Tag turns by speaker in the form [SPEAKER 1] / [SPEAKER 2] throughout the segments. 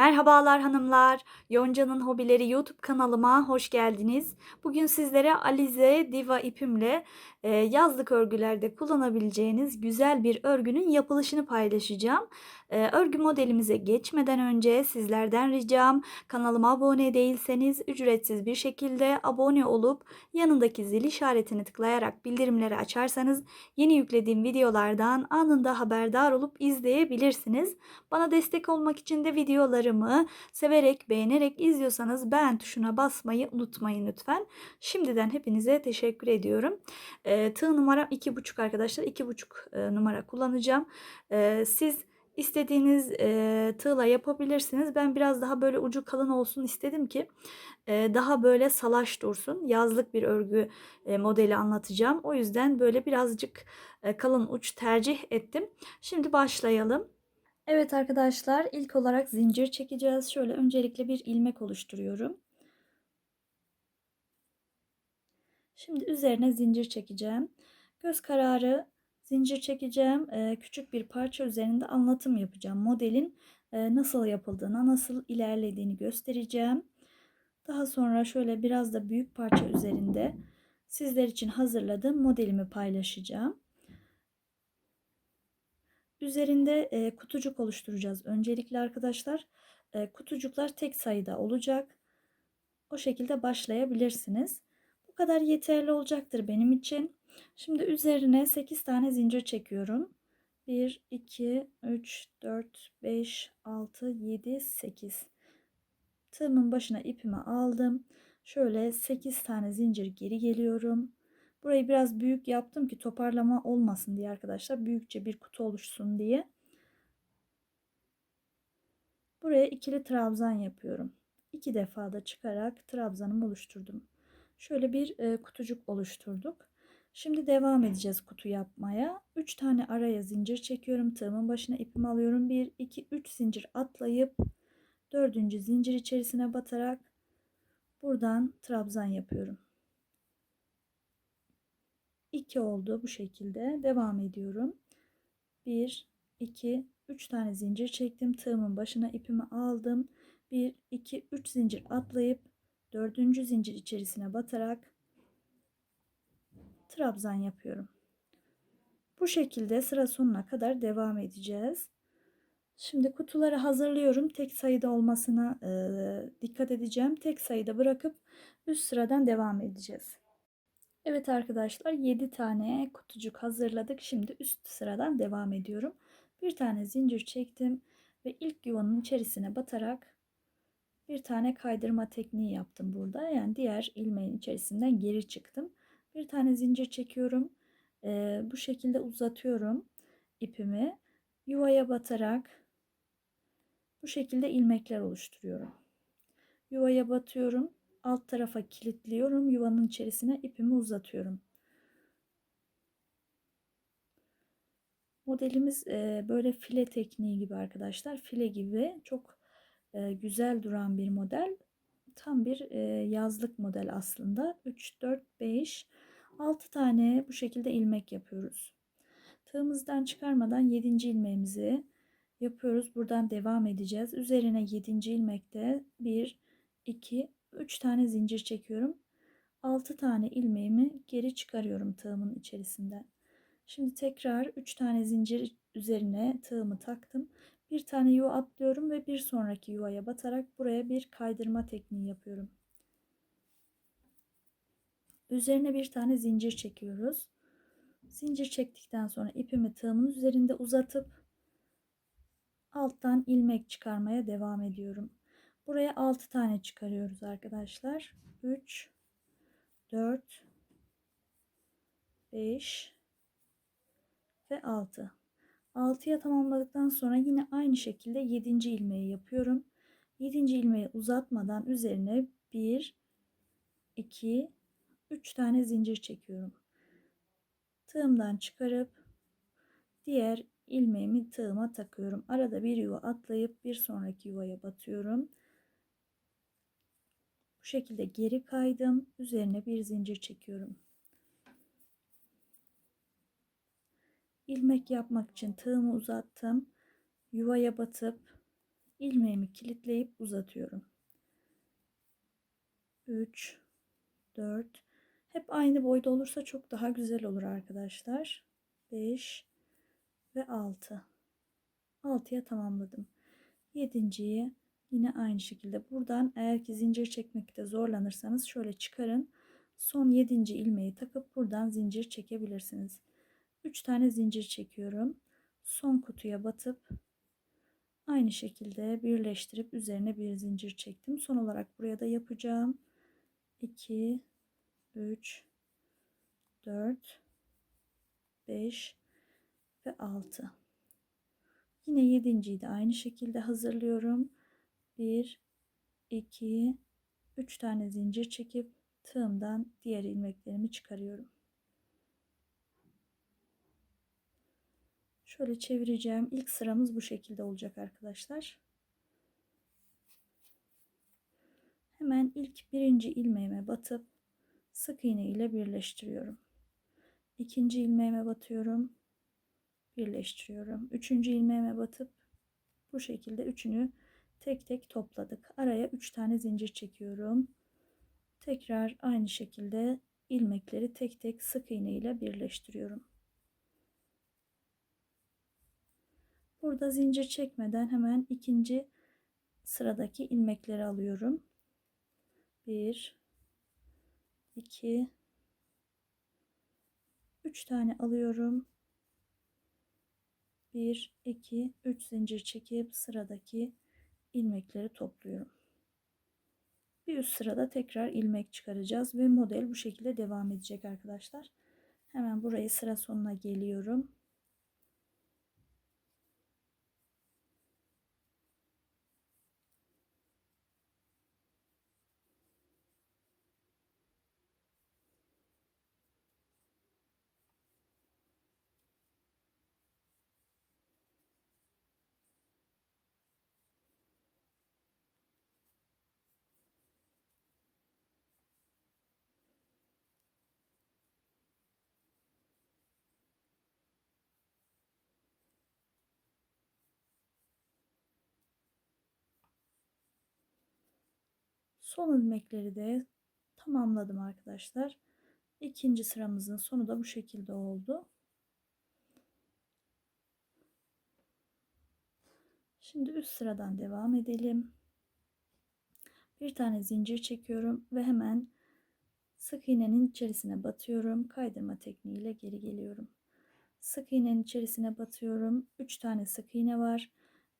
[SPEAKER 1] Merhabalar hanımlar. Yonca'nın Hobileri YouTube kanalıma hoş geldiniz. Bugün sizlere Alize Diva ipimle e, yazlık örgülerde kullanabileceğiniz güzel bir örgünün yapılışını paylaşacağım. E, örgü modelimize geçmeden önce sizlerden ricam kanalıma abone değilseniz ücretsiz bir şekilde abone olup yanındaki zil işaretini tıklayarak bildirimleri açarsanız yeni yüklediğim videolardan anında haberdar olup izleyebilirsiniz. Bana destek olmak için de videolarımı severek beğenerek izliyorsanız beğen tuşuna basmayı unutmayın lütfen. Şimdiden hepinize teşekkür ediyorum. E, tığ numaram 2,5 arkadaşlar. 2,5 e, numara kullanacağım. E, siz istediğiniz e, tığla yapabilirsiniz. Ben biraz daha böyle ucu kalın olsun istedim ki e, daha böyle salaş dursun. Yazlık bir örgü e, modeli anlatacağım. O yüzden böyle birazcık e, kalın uç tercih ettim. Şimdi başlayalım. Evet arkadaşlar ilk olarak zincir çekeceğiz. Şöyle öncelikle bir ilmek oluşturuyorum. Şimdi üzerine zincir çekeceğim. Göz kararı zincir çekeceğim. Ee, küçük bir parça üzerinde anlatım yapacağım. Modelin e, nasıl yapıldığını, nasıl ilerlediğini göstereceğim. Daha sonra şöyle biraz da büyük parça üzerinde sizler için hazırladığım modelimi paylaşacağım. Üzerinde e, kutucuk oluşturacağız. Öncelikle arkadaşlar e, kutucuklar tek sayıda olacak. O şekilde başlayabilirsiniz. Bu kadar yeterli olacaktır benim için. Şimdi üzerine 8 tane zincir çekiyorum. 1, 2, 3, 4, 5, 6, 7, 8. Tığımın başına ipimi aldım. Şöyle 8 tane zincir geri geliyorum. Burayı biraz büyük yaptım ki toparlama olmasın diye arkadaşlar. Büyükçe bir kutu oluşsun diye. Buraya ikili trabzan yapıyorum. İki defa da çıkarak trabzanımı oluşturdum. Şöyle bir e, kutucuk oluşturduk. Şimdi devam edeceğiz kutu yapmaya. 3 tane araya zincir çekiyorum. Tığımın başına ipimi alıyorum. 1, 2, 3 zincir atlayıp 4. zincir içerisine batarak buradan trabzan yapıyorum. 2 oldu bu şekilde. Devam ediyorum. 1, 2, 3 tane zincir çektim. Tığımın başına ipimi aldım. 1, 2, 3 zincir atlayıp 4. zincir içerisine batarak trabzan yapıyorum. Bu şekilde sıra sonuna kadar devam edeceğiz. Şimdi kutuları hazırlıyorum. Tek sayıda olmasına e, dikkat edeceğim. Tek sayıda bırakıp üst sıradan devam edeceğiz. Evet arkadaşlar 7 tane kutucuk hazırladık. Şimdi üst sıradan devam ediyorum. Bir tane zincir çektim ve ilk yuvanın içerisine batarak bir tane kaydırma tekniği yaptım burada. Yani diğer ilmeğin içerisinden geri çıktım. Bir tane zincir çekiyorum. Ee, bu şekilde uzatıyorum ipimi. Yuvaya batarak bu şekilde ilmekler oluşturuyorum. Yuvaya batıyorum alt tarafa kilitliyorum. Yuvanın içerisine ipimi uzatıyorum. Modelimiz böyle file tekniği gibi arkadaşlar. File gibi çok güzel duran bir model. Tam bir yazlık model aslında. 3, 4, 5, 6 tane bu şekilde ilmek yapıyoruz. Tığımızdan çıkarmadan 7. ilmeğimizi yapıyoruz. Buradan devam edeceğiz. Üzerine 7. ilmekte 1, 2, 3 tane zincir çekiyorum. 6 tane ilmeğimi geri çıkarıyorum tığımın içerisinden. Şimdi tekrar 3 tane zincir üzerine tığımı taktım. Bir tane yuva atlıyorum ve bir sonraki yuvaya batarak buraya bir kaydırma tekniği yapıyorum. Üzerine bir tane zincir çekiyoruz. Zincir çektikten sonra ipimi tığımın üzerinde uzatıp alttan ilmek çıkarmaya devam ediyorum. Buraya 6 tane çıkarıyoruz arkadaşlar. 3 4 5 ve 6. 6'ya tamamladıktan sonra yine aynı şekilde 7. ilmeği yapıyorum. 7. ilmeği uzatmadan üzerine 1 2 3 tane zincir çekiyorum. Tığımdan çıkarıp diğer ilmeğimi tığıma takıyorum. Arada bir yuva atlayıp bir sonraki yuvaya batıyorum. Bu şekilde geri kaydım. Üzerine bir zincir çekiyorum. ilmek yapmak için tığımı uzattım. Yuvaya batıp ilmeğimi kilitleyip uzatıyorum. 3 4 hep aynı boyda olursa çok daha güzel olur arkadaşlar. 5 ve 6. 6'ya tamamladım. 7.yi yine aynı şekilde buradan eğer ki zincir çekmekte zorlanırsanız şöyle çıkarın. Son 7. ilmeği takıp buradan zincir çekebilirsiniz. 3 tane zincir çekiyorum. Son kutuya batıp aynı şekilde birleştirip üzerine bir zincir çektim. Son olarak buraya da yapacağım. 2 3 4 5 ve 6 yine yedinciyi de aynı şekilde hazırlıyorum. 1 2 3 tane zincir çekip tığımdan diğer ilmeklerimi çıkarıyorum. Şöyle çevireceğim. İlk sıramız bu şekilde olacak arkadaşlar. Hemen ilk birinci ilmeğime batıp sık iğne ile birleştiriyorum. İkinci ilmeğime batıyorum. Birleştiriyorum. Üçüncü ilmeğime batıp bu şekilde üçünü tek tek topladık. Araya üç tane zincir çekiyorum. Tekrar aynı şekilde ilmekleri tek tek sık iğne ile birleştiriyorum. Burada zincir çekmeden hemen ikinci sıradaki ilmekleri alıyorum. 1 2 3 tane alıyorum. 1 2 3 zincir çekip sıradaki ilmekleri topluyorum. Bir üst sırada tekrar ilmek çıkaracağız ve model bu şekilde devam edecek arkadaşlar. Hemen burayı sıra sonuna geliyorum. Son ilmekleri de tamamladım arkadaşlar. İkinci sıramızın sonu da bu şekilde oldu. Şimdi üst sıradan devam edelim. Bir tane zincir çekiyorum ve hemen sık iğnenin içerisine batıyorum. Kaydırma tekniğiyle geri geliyorum. Sık iğnenin içerisine batıyorum. 3 tane sık iğne var.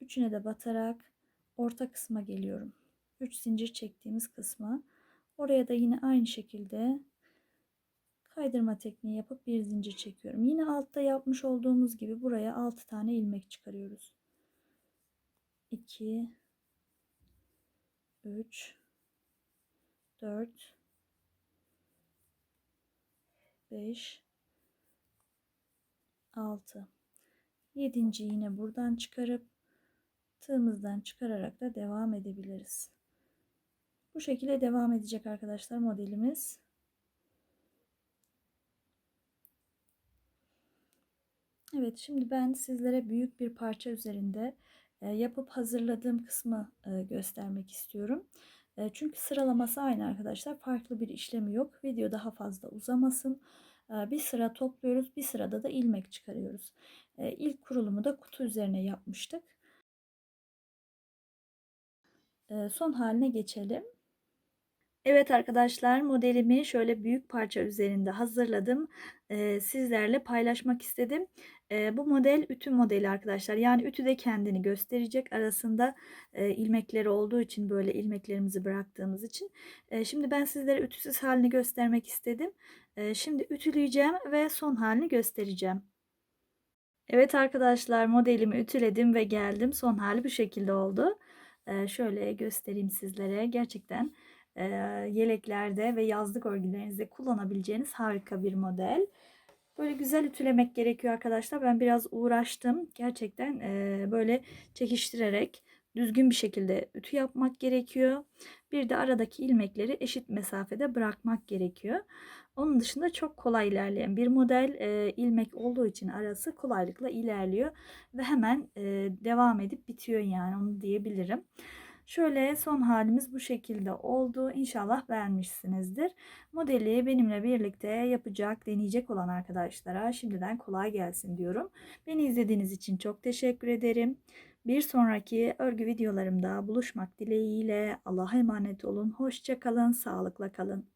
[SPEAKER 1] Üçüne de batarak orta kısma geliyorum. 3 zincir çektiğimiz kısma. Oraya da yine aynı şekilde kaydırma tekniği yapıp bir zincir çekiyorum. Yine altta yapmış olduğumuz gibi buraya 6 tane ilmek çıkarıyoruz. 2 3 4 5 6 7. yine buradan çıkarıp tığımızdan çıkararak da devam edebiliriz. Bu şekilde devam edecek arkadaşlar modelimiz. Evet şimdi ben sizlere büyük bir parça üzerinde e, yapıp hazırladığım kısmı e, göstermek istiyorum. E, çünkü sıralaması aynı arkadaşlar. Farklı bir işlemi yok. Video daha fazla uzamasın. Bir sıra topluyoruz. Bir sırada da ilmek çıkarıyoruz. İlk kurulumu da kutu üzerine yapmıştık. Son haline geçelim. Evet arkadaşlar modelimi şöyle büyük parça üzerinde hazırladım. Ee, sizlerle paylaşmak istedim. Ee, bu model ütü modeli arkadaşlar. Yani ütü de kendini gösterecek. Arasında e, ilmekleri olduğu için böyle ilmeklerimizi bıraktığımız için. E, şimdi ben sizlere ütüsüz halini göstermek istedim. E, şimdi ütüleyeceğim ve son halini göstereceğim. Evet arkadaşlar modelimi ütüledim ve geldim. Son hali bu şekilde oldu. E, şöyle göstereyim sizlere. Gerçekten e, yeleklerde ve yazlık örgülerinizde kullanabileceğiniz harika bir model. Böyle güzel ütülemek gerekiyor arkadaşlar. Ben biraz uğraştım. Gerçekten e, böyle çekiştirerek düzgün bir şekilde ütü yapmak gerekiyor. Bir de aradaki ilmekleri eşit mesafede bırakmak gerekiyor. Onun dışında çok kolay ilerleyen bir model e, ilmek olduğu için arası kolaylıkla ilerliyor ve hemen e, devam edip bitiyor yani onu diyebilirim. Şöyle son halimiz bu şekilde oldu. İnşallah beğenmişsinizdir. Modeli benimle birlikte yapacak, deneyecek olan arkadaşlara şimdiden kolay gelsin diyorum. Beni izlediğiniz için çok teşekkür ederim. Bir sonraki örgü videolarımda buluşmak dileğiyle Allah'a emanet olun. Hoşça kalın, sağlıkla kalın.